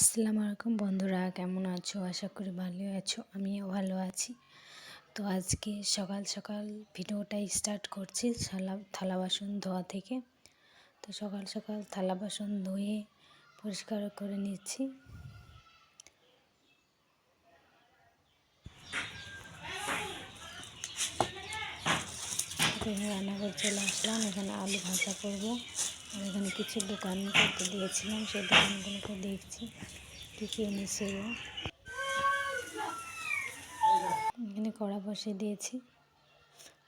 আসসালামু আলাইকুম বন্ধুরা, কেমন আছো? আশা করি ভালোই আছো, আমিও ভালো আছি। তো আজকে সকাল সকাল ভিডিওটা স্টার্ট করছি থালা থালা বাসন ধোয়া থেকে। তো সকাল সকাল থালা বাসন ধুয়ে পরিষ্কার করে নিচ্ছি। রান্নাঘর চলে আসলাম, এখানে আলু ভাজা করব। এখানে কিছু দোকান করতে দিয়েছিলাম সেই দোকানগুলোকে দেখছি কী কী এনেছে ও। এখানে কড়া বসিয়ে দিয়েছি,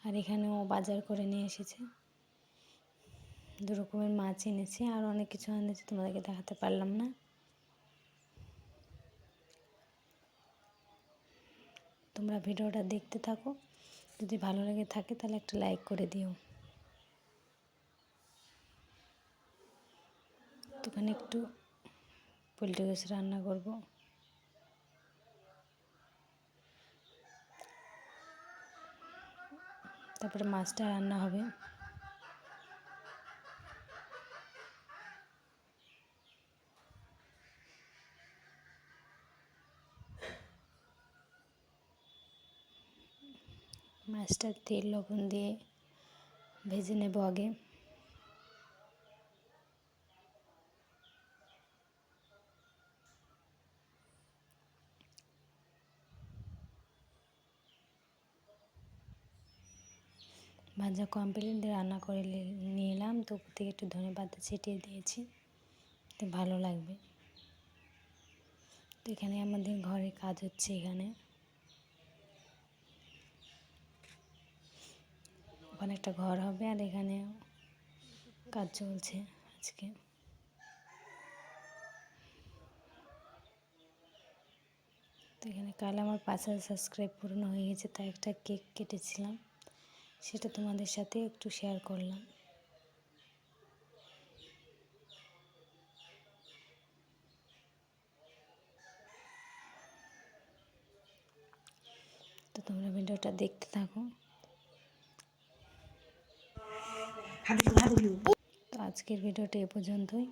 আর এখানে ও বাজার করে নিয়ে এসেছে। দু রকমের মাছ এনেছে, আর অনেক কিছু এনেছে, তোমাদেরকে দেখাতে পারলাম না। তোমরা ভিডিওটা দেখতে থাকো, যদি ভালো লেগে থাকে তাহলে একটা লাইক করে দিও। ওখানে একটু পোলট্রি গোস রান্না করব। তারপরে মাছটা রান্না হবে। মাছটা তেল লবণ দিয়ে ভেজে নেব আগে। ভাজা কমপ্লিট রান্না করে নিয়ে এলাম তো উপর থেকে একটু ধনে পাতা ছিটিয়ে দিয়েছি। তো ভালো লাগবে। তো এখানে আমাদের ঘরে কাজ হচ্ছে এখানে। ওখানে একটা ঘর হবে, আর এখানে কাজ চলছে আজকে। তো এখানে কাল আমার পাঁচ হাজার সাবস্ক্রাইব পূর্ণ হয়ে গেছে, তাই একটা কেক কেটেছিলাম। সেটা তোমাদের সাথে একটু শেয়ার করলাম। তো তোমরা ভিডিওটা দেখতে থাকো। তো আজকের ভিডিওটা এ পর্যন্তই।